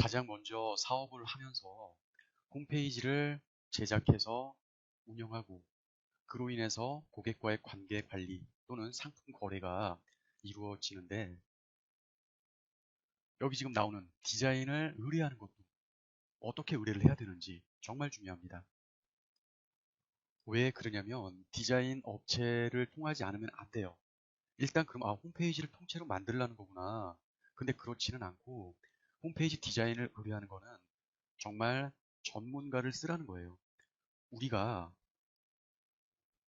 가장 먼저 사업을 하면서 홈페이지를 제작해서 운영하고 그로 인해서 고객과의 관계 관리 또는 상품 거래가 이루어지는데 여기 지금 나오는 디자인을 의뢰하는 것도 어떻게 의뢰를 해야 되는지 정말 중요합니다. 왜 그러냐면 디자인 업체를 통하지 않으면 안 돼요. 일단 그럼 아 홈페이지를 통째로 만들라는 거구나. 근데 그렇지는 않고 홈페이지 디자인을 의뢰하는 거는 정말 전문가를 쓰라는 거예요. 우리가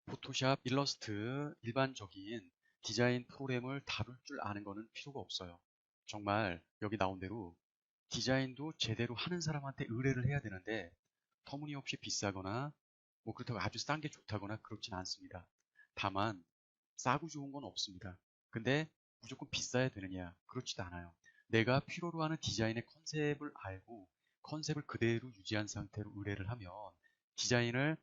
포토샵, 일러스트, 일반적인 디자인 프로그램을 다룰 줄 아는 거는 필요가 없어요. 정말 여기 나온 대로 디자인도 제대로 하는 사람한테 의뢰를 해야 되는데 터무니없이 비싸거나 뭐 그렇다고 아주 싼 게 좋다거나 그렇진 않습니다. 다만 싸고 좋은 건 없습니다. 근데 무조건 비싸야 되느냐? 그렇지도 않아요. 내가 필요로 하는 디자인의 컨셉을 알고 컨셉을 그대로 유지한 상태로 의뢰를 하면 디자인을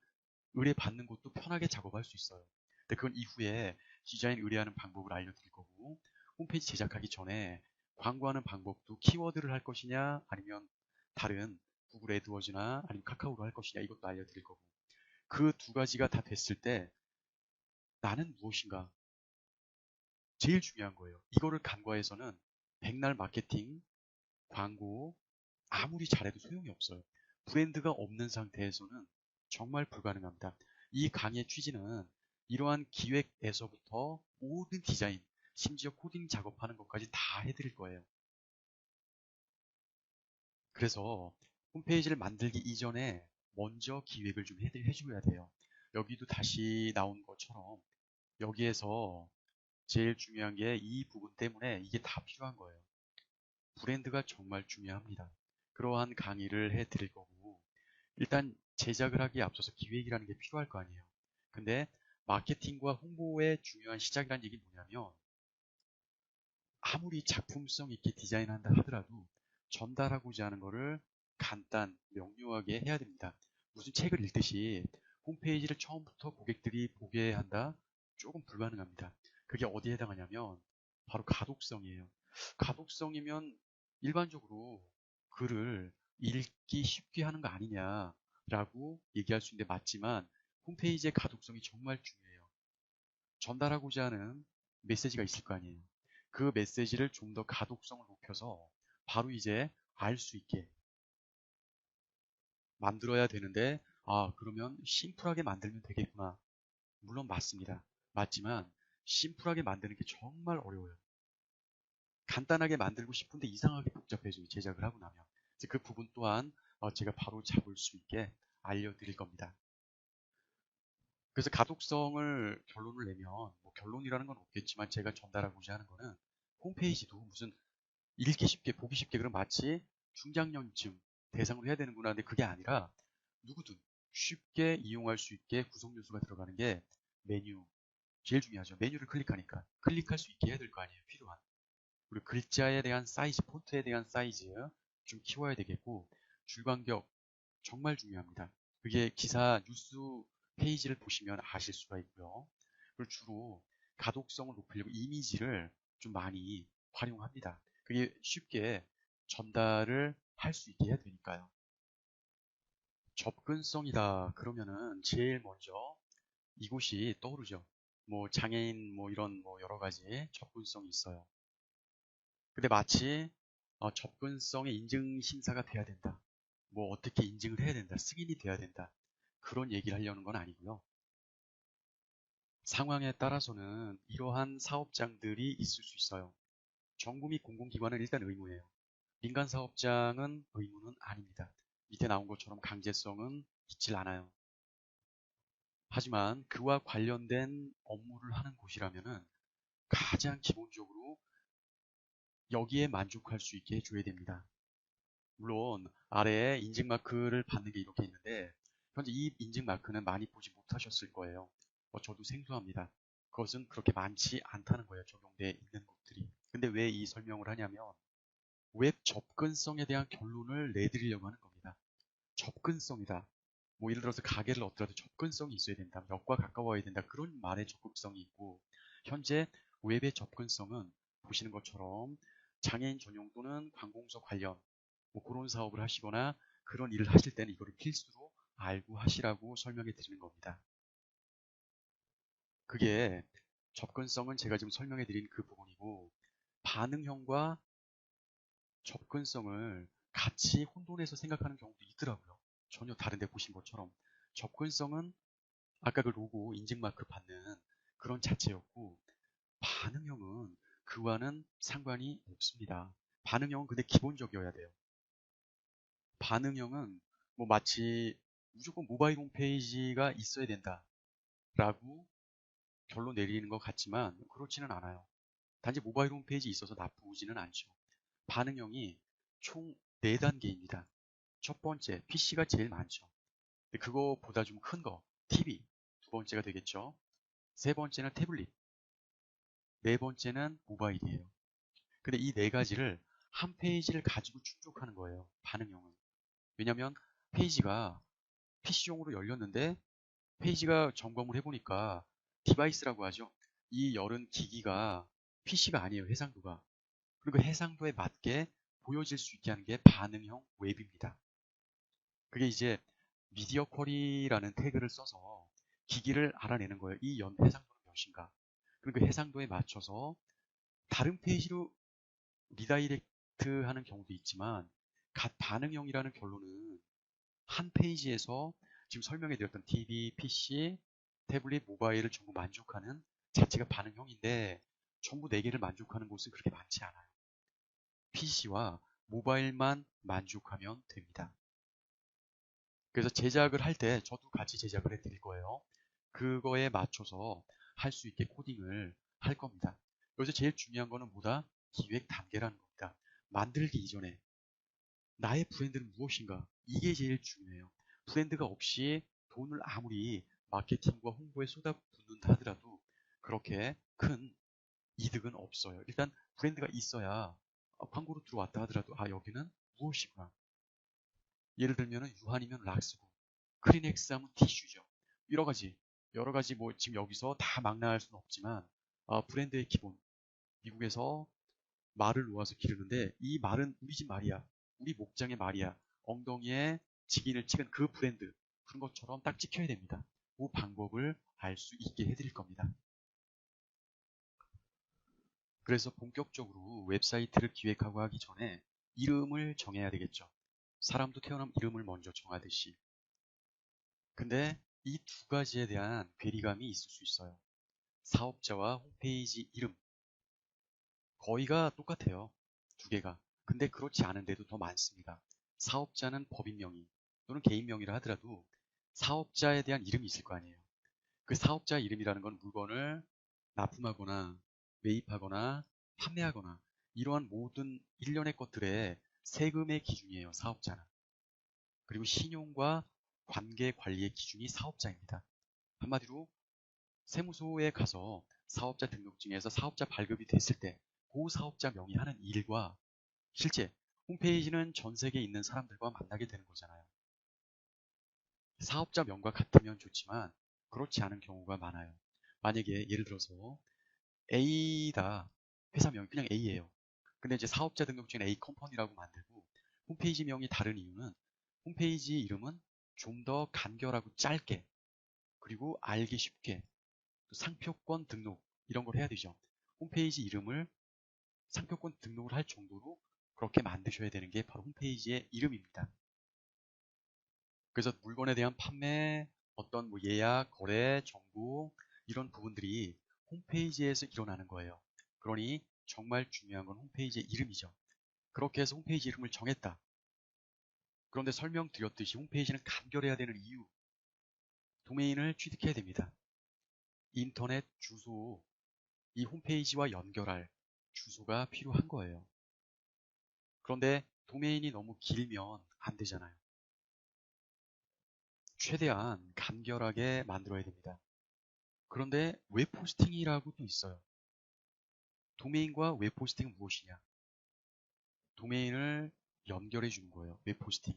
의뢰받는 것도 편하게 작업할 수 있어요. 근데 그건 이후에 디자인 의뢰하는 방법을 알려드릴 거고 홈페이지 제작하기 전에 광고하는 방법도 키워드를 할 것이냐 아니면 다른 구글 애드워즈나 아니면 카카오로 할 것이냐 이것도 알려드릴 거고 그 두 가지가 다 됐을 때 나는 무엇인가 제일 중요한 거예요. 이거를 간과해서는 백날 마케팅, 광고 아무리 잘해도 소용이 없어요. 브랜드가 없는 상태에서는 정말 불가능합니다. 이 강의의 취지는 이러한 기획에서부터 모든 디자인, 심지어 코딩 작업하는 것까지 다 해드릴 거예요. 그래서 홈페이지를 만들기 이전에 먼저 기획을 좀 해줘야 돼요. 여기도 다시 나온 것처럼 여기에서 제일 중요한 게 이 부분 때문에 이게 다 필요한 거예요. 브랜드가 정말 중요합니다. 그러한 강의를 해 드릴 거고 일단 제작을 하기에 앞서서 기획이라는 게 필요할 거 아니에요. 근데 마케팅과 홍보의 중요한 시작이라는 얘기 뭐냐면 아무리 작품성 있게 디자인한다 하더라도 전달하고자 하는 거를 간단, 명료하게 해야 됩니다. 무슨 책을 읽듯이 홈페이지를 처음부터 고객들이 보게 한다? 조금 불가능합니다. 그게 어디에 해당하냐면 바로 가독성이에요. 가독성이면 일반적으로 글을 읽기 쉽게 하는 거 아니냐라고 얘기할 수 있는데 맞지만 홈페이지의 가독성이 정말 중요해요. 전달하고자 하는 메시지가 있을 거 아니에요. 그 메시지를 좀 더 가독성을 높여서 바로 이제 알 수 있게 만들어야 되는데 아 그러면 심플하게 만들면 되겠구나. 물론 맞습니다. 맞지만 심플하게 만드는 게 정말 어려워요. 간단하게 만들고 싶은데 이상하게 복잡해져요. 제작을 하고 나면. 그 부분 또한 어, 제가 바로 잡을 수 있게 알려드릴 겁니다. 그래서 가독성을 결론을 내면 뭐 결론이라는 건 없겠지만 제가 전달하고자 하는 거는 홈페이지도 무슨 읽기 쉽게 보기 쉽게 그럼 마치 중장년층 대상으로 해야 되는구나 근데 그게 아니라 누구든 쉽게 이용할 수 있게 구성 요소가 들어가는 게 메뉴 제일 중요하죠 메뉴를 클릭하니까 클릭할 수 있게 해야 될 거 아니에요 필요한 그리고 글자에 대한 사이즈 폰트에 대한 사이즈 좀 키워야 되겠고 줄간격 정말 중요합니다 그게 기사 뉴스 페이지를 보시면 아실 수가 있고요 그리고 주로 가독성을 높이려고 이미지를 좀 많이 활용합니다. 그게 쉽게 전달을 할 수 있게 해야 되니까요. 접근성이다 그러면은 제일 먼저 이곳이 떠오르죠. 뭐 장애인 뭐 이런 뭐 여러 가지 접근성이 있어요. 근데 마치 어, 접근성의 인증 심사가 돼야 된다. 뭐 어떻게 인증을 해야 된다. 승인이 돼야 된다. 그런 얘기를 하려는 건 아니고요. 상황에 따라서는 이러한 사업장들이 있을 수 있어요. 정부 및 공공기관은 일단 의무예요. 민간 사업장은 의무는 아닙니다. 밑에 나온 것처럼 강제성은 있질 않아요. 하지만 그와 관련된 업무를 하는 곳이라면 가장 기본적으로 여기에 만족할 수 있게 해줘야 됩니다. 물론 아래에 인증마크를 받는 게 이렇게 있는데 현재 이 인증마크는 많이 보지 못하셨을 거예요. 뭐 저도 생소합니다. 그것은 그렇게 많지 않다는 거예요. 적용되어 있는 것들이. 근데 왜 이 설명을 하냐면 웹 접근성에 대한 결론을 내드리려고 하는 겁니다. 접근성이다. 뭐 예를 들어서 가게를 얻더라도 접근성이 있어야 된다. 역과 가까워야 된다. 그런 말에 적극성이 있고 현재 웹의 접근성은 보시는 것처럼 장애인 전용 또는 관공서 관련 뭐 그런 사업을 하시거나 그런 일을 하실 때는 이거를 필수로 알고 하시라고 설명해 드리는 겁니다. 그게 접근성은 제가 지금 설명해 드린 그 부분이고 반응형과 접근성을 같이 혼돈해서 생각하는 경우도 있더라고요. 전혀 다른데 보신 것처럼 접근성은 아까 그 로고 인증마크 받는 그런 자체였고 반응형은 그와는 상관이 없습니다. 반응형은 근데 기본적이어야 돼요. 반응형은 뭐 마치 무조건 모바일 홈페이지가 있어야 된다 라고 결론 내리는 것 같지만 그렇지는 않아요. 단지 모바일 홈페이지 있어서 나쁘지는 않죠. 반응형이 총 4단계입니다. 첫 번째, PC가 제일 많죠. 그거보다 좀 큰 거, TV 두 번째가 되겠죠. 세 번째는 태블릿, 네 번째는 모바일이에요. 근데 이 네 가지를 한 페이지를 가지고 충족하는 거예요. 반응형은. 왜냐면 페이지가 PC용으로 열렸는데 페이지가 점검을 해보니까 디바이스라고 하죠. 이 열은 기기가 PC가 아니에요. 해상도가. 그리고 그 해상도에 맞게 보여질 수 있게 하는 게 반응형 웹입니다. 그게 이제 미디어 쿼리라는 태그를 써서 기기를 알아내는 거예요. 이 연 해상도는 몇인가. 그리고 그 해상도에 맞춰서 다른 페이지로 리다이렉트 하는 경우도 있지만 갓 반응형이라는 결론은 한 페이지에서 지금 설명해 드렸던 TV, PC, 태블릿, 모바일을 전부 만족하는 자체가 반응형인데 전부 4개를 만족하는 곳은 그렇게 많지 않아요. PC와 모바일만 만족하면 됩니다. 그래서 제작을 할 때 저도 같이 제작을 해 드릴 거예요. 그거에 맞춰서 할 수 있게 코딩을 할 겁니다. 여기서 제일 중요한 거는 뭐다? 기획 단계라는 겁니다. 만들기 이전에 나의 브랜드는 무엇인가? 이게 제일 중요해요. 브랜드가 없이 돈을 아무리 마케팅과 홍보에 쏟아붓는다 하더라도 그렇게 큰 이득은 없어요. 일단 브랜드가 있어야 광고로 들어왔다 하더라도 아 여기는 무엇이구나. 예를 들면 유한이면 락스고 크리넥스 하면 티슈죠. 여러 가지 여러 가지 뭐 지금 여기서 다 막 나갈 수는 없지만 아, 브랜드의 기본 미국에서 말을 놓아서 기르는데 이 말은 우리 집 말이야. 우리 목장의 말이야. 엉덩이에 직인을 찍은 그 브랜드 그런 것처럼 딱 찍혀야 됩니다. 그 방법을 알 수 있게 해드릴 겁니다. 그래서 본격적으로 웹사이트를 기획하고 하기 전에 이름을 정해야 되겠죠. 사람도 태어나면 이름을 먼저 정하듯이. 근데 이 두 가지에 대한 괴리감이 있을 수 있어요. 사업자와 홈페이지 이름. 거의가 똑같아요. 두 개가. 근데 그렇지 않은데도 더 많습니다. 사업자는 법인 명의 또는 개인 명의라 하더라도 사업자에 대한 이름이 있을 거 아니에요. 그 사업자 이름이라는 건 물건을 납품하거나 매입하거나 판매하거나 이러한 모든 일련의 것들의 세금의 기준이에요. 사업자는. 그리고 신용과 관계 관리의 기준이 사업자입니다. 한마디로 세무소에 가서 사업자 등록증에서 사업자 발급이 됐을 때그 사업자 명의 하는 일과 실제 홈페이지는 전 세계에 있는 사람들과 만나게 되는 거잖아요. 사업자 명과 같으면 좋지만 그렇지 않은 경우가 많아요. 만약에 예를 들어서 A다 회사 명이 그냥 A예요. 근데 이제 사업자 등록증 A 컴퍼니라고 만들고 홈페이지 명이 다른 이유는 홈페이지 이름은 좀 더 간결하고 짧게 그리고 알기 쉽게 상표권 등록 이런 걸 해야 되죠. 홈페이지 이름을 상표권 등록을 할 정도로 그렇게 만드셔야 되는 게 바로 홈페이지의 이름입니다. 그래서 물건에 대한 판매, 어떤 뭐 예약, 거래, 정보 이런 부분들이 홈페이지에서 일어나는 거예요. 그러니 정말 중요한 건 홈페이지의 이름이죠. 그렇게 해서 홈페이지 이름을 정했다. 그런데 설명드렸듯이 홈페이지는 간결해야 되는 이유. 도메인을 취득해야 됩니다. 인터넷 주소, 이 홈페이지와 연결할 주소가 필요한 거예요. 그런데 도메인이 너무 길면 안 되잖아요. 최대한 간결하게 만들어야 됩니다. 그런데 웹포스팅이라고 또 있어요. 도메인과 웹포스팅은 무엇이냐? 도메인을 연결해 주는 거예요. 웹포스팅.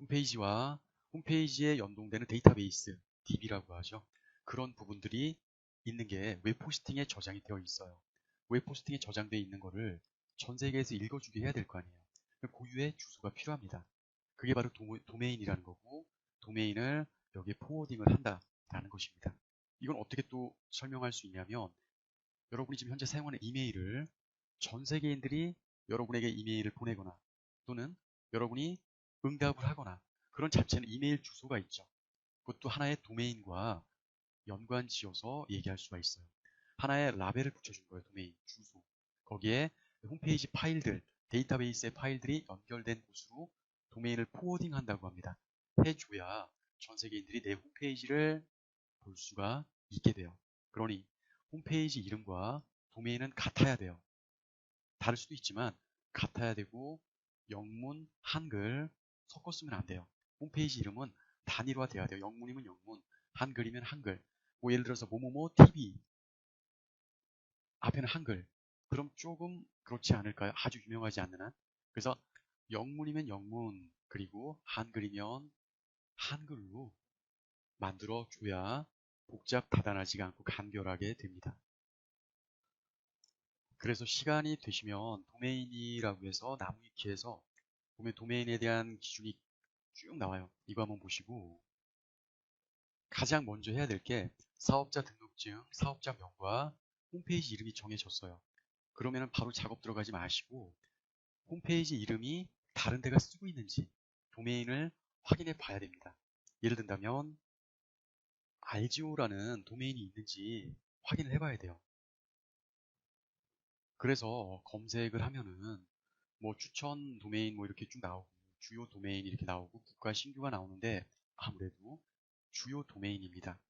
홈페이지와 홈페이지에 연동되는 데이터베이스, DB라고 하죠. 그런 부분들이 있는 게 웹포스팅에 저장이 되어 있어요. 웹포스팅에 저장되어 있는 거를 전 세계에서 읽어주게 해야 될 거 아니에요. 고유의 주소가 필요합니다. 그게 바로 도, 도메인이라는 거고 도메인을 여기에 포워딩을 한다라는 것입니다. 이건 어떻게 또 설명할 수 있냐면 여러분이 지금 현재 사용하는 이메일을 전 세계인들이 여러분에게 이메일을 보내거나 또는 여러분이 응답을 하거나 그런 자체는 이메일 주소가 있죠. 그것도 하나의 도메인과 연관 지어서 얘기할 수가 있어요. 하나의 라벨을 붙여준 거예요. 도메인, 주소. 거기에 홈페이지 파일들, 데이터베이스의 파일들이 연결된 곳으로 도메인을 포워딩 한다고 합니다. 해줘야 전 세계인들이 내 홈페이지를 볼 수가 있게 돼요. 그러니 홈페이지 이름과 도메인은 같아야 돼요. 다를 수도 있지만 같아야 되고 영문, 한글 섞어 쓰면 안 돼요. 홈페이지 이름은 단일화 돼야 돼요. 영문이면 영문, 한글이면 한글. 뭐 예를 들어서 뭐뭐뭐 TV 앞에는 한글. 그럼 조금 그렇지 않을까요? 아주 유명하지 않는 한. 그래서 영문이면 영문 그리고 한글이면 한글로 만들어 줘야 복잡 다단하지가 않고 간결하게 됩니다. 그래서 시간이 되시면 도메인이라고 해서 나무위키에서 보면 도메인에 대한 기준이 쭉 나와요. 이거 한번 보시고 가장 먼저 해야 될 게 사업자 등록증, 사업자 명과 홈페이지 이름이 정해졌어요. 그러면 바로 작업 들어가지 마시고 홈페이지 이름이 다른 데가 쓰고 있는지 도메인을 확인해 봐야 됩니다. 예를 든다면 RGO라는 도메인이 있는지 확인을 해봐야 돼요. 그래서 검색을 하면은 뭐 추천 도메인 뭐 이렇게 쭉 나오고 주요 도메인 이렇게 나오고 국가 신규가 나오는데 아무래도 주요 도메인입니다.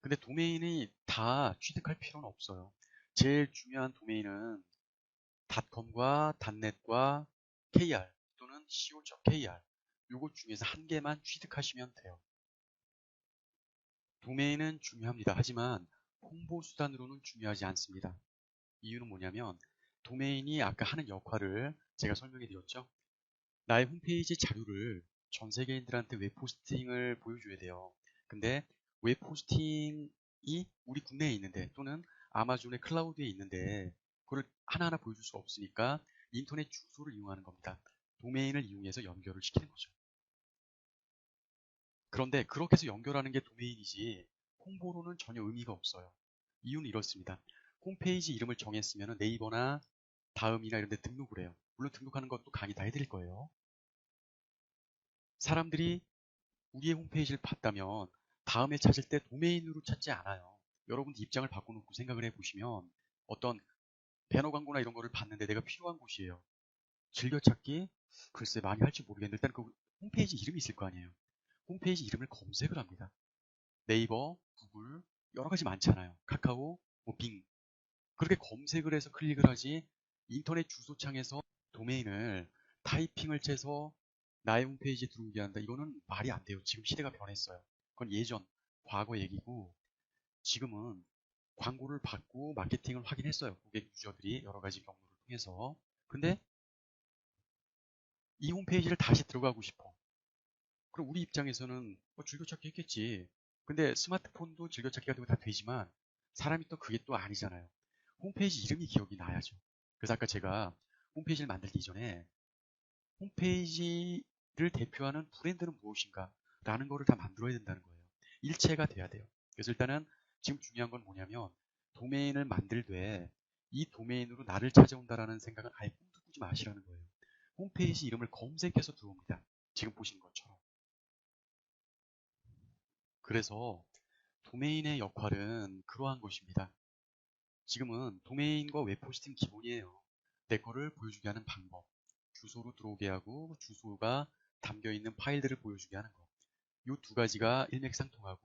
근데 도메인이 다 취득할 필요는 없어요. 제일 중요한 도메인은 닷컴과 닷넷과 kr 또는 co.kr 요것 중에서 한 개만 취득하시면 돼요. 도메인은 중요합니다. 하지만 홍보 수단으로는 중요하지 않습니다. 이유는 뭐냐면 도메인이 아까 하는 역할을 제가 설명해 드렸죠. 나의 홈페이지 자료를 전 세계인들한테 웹포스팅을 보여줘야 돼요. 근데 웹포스팅이 우리 국내에 있는데 또는 아마존의 클라우드에 있는데 그걸 하나하나 보여줄 수 없으니까 인터넷 주소를 이용하는 겁니다. 도메인을 이용해서 연결을 시키는 거죠. 그런데 그렇게 해서 연결하는 게 도메인이지 홍보로는 전혀 의미가 없어요. 이유는 이렇습니다. 홈페이지 이름을 정했으면 네이버나 다음이나 이런 데 등록을 해요. 물론 등록하는 것도 강의 다 해드릴 거예요. 사람들이 우리의 홈페이지를 봤다면 다음에 찾을 때 도메인으로 찾지 않아요. 여러분들 입장을 바꿔놓고 생각을 해보시면 어떤 배너 광고나 이런 거를 봤는데 내가 필요한 곳이에요. 즐겨찾기? 글쎄 많이 할지 모르겠는데 일단 그 홈페이지 이름이 있을 거 아니에요. 홈페이지 이름을 검색을 합니다. 네이버, 구글, 여러 가지 많잖아요. 카카오, 뭐 빙. 그렇게 검색을 해서 클릭을 하지 인터넷 주소창에서 도메인을 타이핑을 채서 나의 홈페이지에 들어오게 한다. 이거는 말이 안 돼요. 지금 시대가 변했어요. 그건 예전, 과거 얘기고 지금은 광고를 받고 마케팅을 확인 했어요. 고객 유저들이 여러 가지 경로를 통해서. 근데 이 홈페이지를 다시 들어가고 싶어. 그럼 우리 입장에서는 뭐 즐겨찾기 했겠지. 근데 스마트폰도 즐겨찾기가 되고 다 되지만 사람이 또 그게 또 아니잖아요. 홈페이지 이름이 기억이 나야죠. 그래서 아까 제가 홈페이지를 만들기 이전에 홈페이지를 대표하는 브랜드는 무엇인가 라는 거를 다 만들어야 된다는 거예요. 일체가 돼야 돼요. 그래서 일단은 지금 중요한 건 뭐냐면 도메인을 만들되 이 도메인으로 나를 찾아온다라는 생각은 아예 꿈도 꾸지 마시라는 거예요. 홈페이지 이름을 검색해서 들어옵니다. 지금 보시는 것처럼. 그래서 도메인의 역할은 그러한 것입니다. 지금은 도메인과 웹포스팅 기본이에요. 내 거를 보여주게 하는 방법. 주소로 들어오게 하고 주소가 담겨있는 파일들을 보여주게 하는 것. 이 두 가지가 일맥상통하고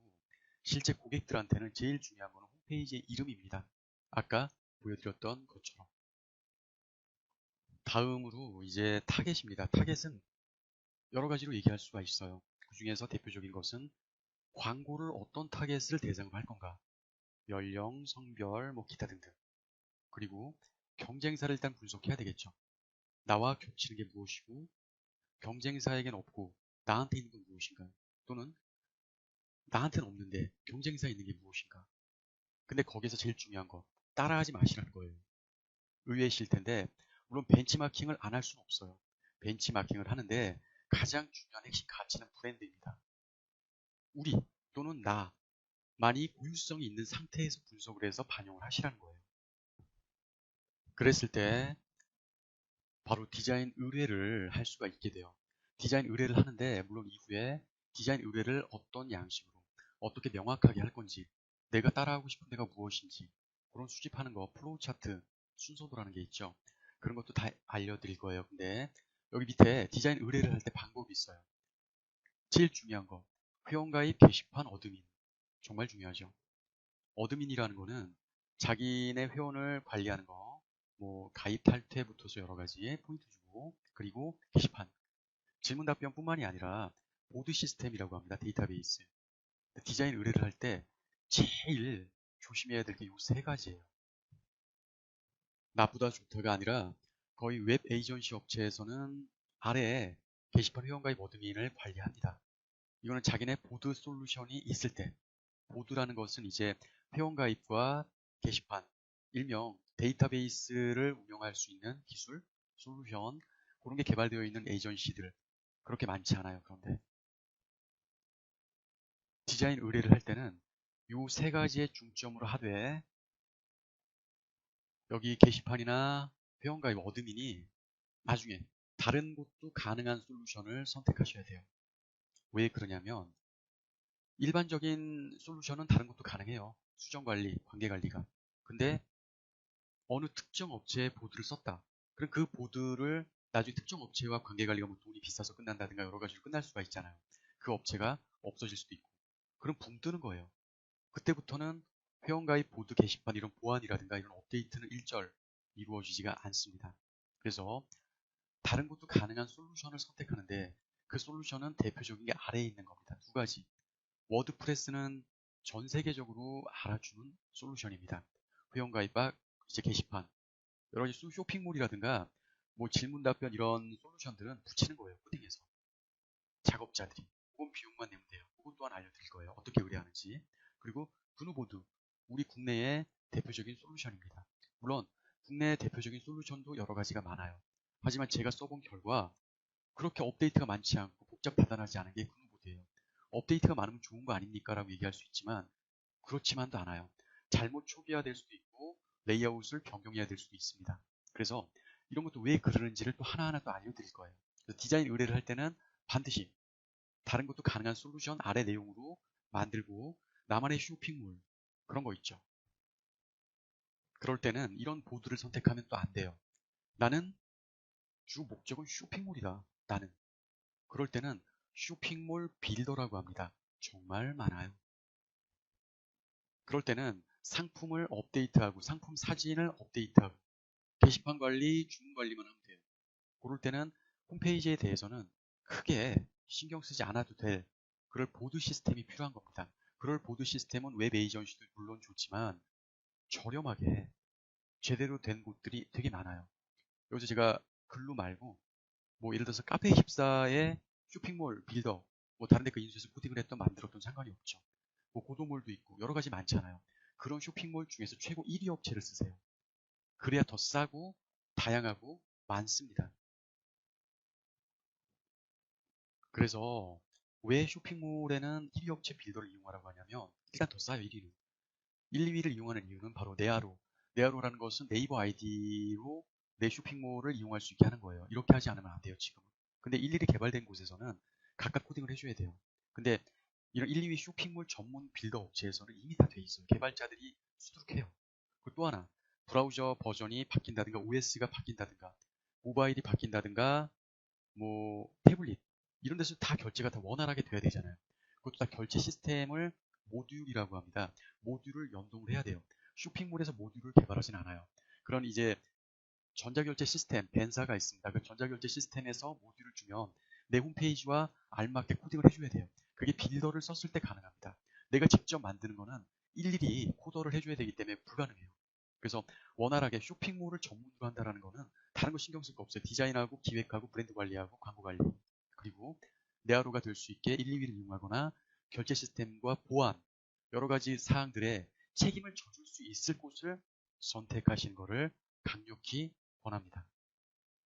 실제 고객들한테는 제일 중요한 것은 홈페이지의 이름입니다. 아까 보여드렸던 것처럼. 다음으로 이제 타겟입니다. 타겟은 여러 가지로 얘기할 수가 있어요. 그 중에서 대표적인 것은 광고를 어떤 타겟을 대상으로 할 건가? 연령, 성별, 뭐 기타 등등. 그리고 경쟁사를 일단 분석해야 되겠죠. 나와 겹치는 게 무엇이고 경쟁사에겐 없고 나한테 있는 건 무엇인가? 또는 나한테는 없는데 경쟁사에 있는 게 무엇인가? 근데 거기서 제일 중요한 거 따라하지 마시라는 거예요. 의외이실 텐데 물론 벤치마킹을 안 할 수는 없어요. 벤치마킹을 하는데 가장 중요한 핵심 가치는 브랜드입니다. 우리 또는 나만이 고유성이 있는 상태에서 분석을 해서 반영을 하시라는 거예요. 그랬을 때 바로 디자인 의뢰를 할 수가 있게 돼요. 디자인 의뢰를 하는데 물론 이후에 디자인 의뢰를 어떤 양식으로 어떻게 명확하게 할 건지 내가 따라하고 싶은 데가 무엇인지 그런 수집하는 거 플로우 차트 순서도라는 게 있죠. 그런 것도 다 알려드릴 거예요. 근데 여기 밑에 디자인 의뢰를 할 때 방법이 있어요. 제일 중요한 거 회원가입 게시판 어드민 정말 중요하죠. 어드민이라는 거는 자기네 회원을 관리하는 거, 뭐 가입 탈퇴부터서 여러 가지 포인트 주고 그리고 게시판 질문 답변뿐만이 아니라 보드 시스템이라고 합니다. 데이터베이스 디자인 의뢰를 할 때 제일 조심해야 될 게 이 세 가지예요. 나쁘다 좋다가 아니라 거의 웹 에이전시 업체에서는 아래에 게시판 회원가입 어드민을 관리합니다. 이거는 자기네 보드 솔루션이 있을 때 보드라는 것은 이제 회원가입과 게시판 일명 데이터베이스를 운영할 수 있는 기술, 솔루션 그런 게 개발되어 있는 에이전시들 그렇게 많지 않아요. 그런데 디자인 의뢰를 할 때는 이 세 가지의 중점으로 하되 여기 게시판이나 회원가입 어드민이 나중에 다른 곳도 가능한 솔루션을 선택하셔야 돼요. 왜 그러냐면 일반적인 솔루션은 다른 것도 가능해요. 수정관리, 관계관리가. 근데 어느 특정 업체의 보드를 썼다. 그럼 그 보드를 나중에 특정 업체와 관계관리가 뭐 돈이 비싸서 끝난다든가 여러 가지로 끝날 수가 있잖아요. 그 업체가 없어질 수도 있고. 그럼 붕 뜨는 거예요. 그때부터는 회원가입 보드 게시판 이런 보안이라든가 이런 업데이트는 일절 이루어지지가 않습니다. 그래서 다른 것도 가능한 솔루션을 선택하는데 그 솔루션은 대표적인 게 아래에 있는 겁니다. 두 가지. 워드프레스는 전 세계적으로 알아주는 솔루션입니다. 회원가입과 이제 게시판, 여러 가지 쇼핑몰이라든가 뭐 질문 답변 이런 솔루션들은 붙이는 거예요. 코딩에서. 작업자들이. 그건 비용만 내면 돼요. 그건 또한 알려드릴 거예요. 어떻게 의뢰하는지. 그리고 분우보드. 우리 국내의 대표적인 솔루션입니다. 물론 국내 대표적인 솔루션도 여러 가지가 많아요. 하지만 제가 써본 결과 그렇게 업데이트가 많지 않고 복잡 다단하지 않은 게 분우보드예요. 업데이트가 많으면 좋은 거 아닙니까? 라고 얘기할 수 있지만 그렇지만도 않아요. 잘못 초기화될 수도 있고 레이아웃을 변경해야 될 수도 있습니다. 그래서 이런 것도 왜 그러는지를 또 하나하나 또 알려드릴 거예요. 디자인 의뢰를 할 때는 반드시 다른 것도 가능한 솔루션 아래 내용으로 만들고 나만의 쇼핑몰 그런 거 있죠. 그럴 때는 이런 보드를 선택하면 또 안 돼요. 나는 주 목적은 쇼핑몰이다. 나는. 그럴 때는 쇼핑몰 빌더라고 합니다. 정말 많아요. 그럴 때는 상품을 업데이트하고 상품 사진을 업데이트하고 게시판 관리, 주문 관리만 하면 돼요. 그럴 때는 홈페이지에 대해서는 크게 신경 쓰지 않아도 될 그럴 보드 시스템이 필요한 겁니다. 그럴 보드 시스템은 웹 에이전시도 물론 좋지만 저렴하게 제대로 된 곳들이 되게 많아요. 여기서 제가 글로 말고 뭐 예를 들어서 카페 24의 쇼핑몰 빌더 뭐 다른 데 그 인수해서 코딩을 했던 만들었던 상관이 없죠. 뭐 고도몰도 있고 여러 가지 많잖아요. 그런 쇼핑몰 중에서 최고 1위 업체를 쓰세요. 그래야 더 싸고 다양하고 많습니다. 그래서 왜 쇼핑몰에는 1위 업체 빌더를 이용하라고 하냐면 일단 더 싸요 1위는 1, 2위를 이용하는 이유는 바로 네아로 네아로라는 것은 네이버 아이디로 내 쇼핑몰을 이용할 수 있게 하는 거예요 이렇게 하지 않으면 안 돼요 지금은 근데 1, 2위 개발된 곳에서는 각각 코딩을 해줘야 돼요 근데 이런 1, 2위 쇼핑몰 전문 빌더 업체에서는 이미 다 돼 있어요 개발자들이 수두룩해요 그리고 또 하나 브라우저 버전이 바뀐다든가 OS가 바뀐다든가 모바일이 바뀐다든가 뭐 태블릿 이런 데서 다 결제가 다 원활하게 돼야 되잖아요. 그것도 다 결제 시스템을 모듈이라고 합니다. 모듈을 연동을 해야 돼요. 쇼핑몰에서 모듈을 개발하진 않아요. 그런 이제 전자결제 시스템, 벤사가 있습니다. 그 전자결제 시스템에서 모듈을 주면 내 홈페이지와 알맞게 코딩을 해줘야 돼요. 그게 빌더를 썼을 때 가능합니다. 내가 직접 만드는 거는 일일이 코더를 해줘야 되기 때문에 불가능해요. 그래서 원활하게 쇼핑몰을 전문으로 한다는 거는 다른 거 신경 쓸 거 없어요. 디자인하고 기획하고 브랜드 관리하고 광고 관리. 그리고 네아로가 될 수 있게 1, 2위를 이용하거나 결제 시스템과 보안 여러 가지 사항들에 책임을 져줄 수 있을 곳을 선택하시는 것을 강력히 권합니다.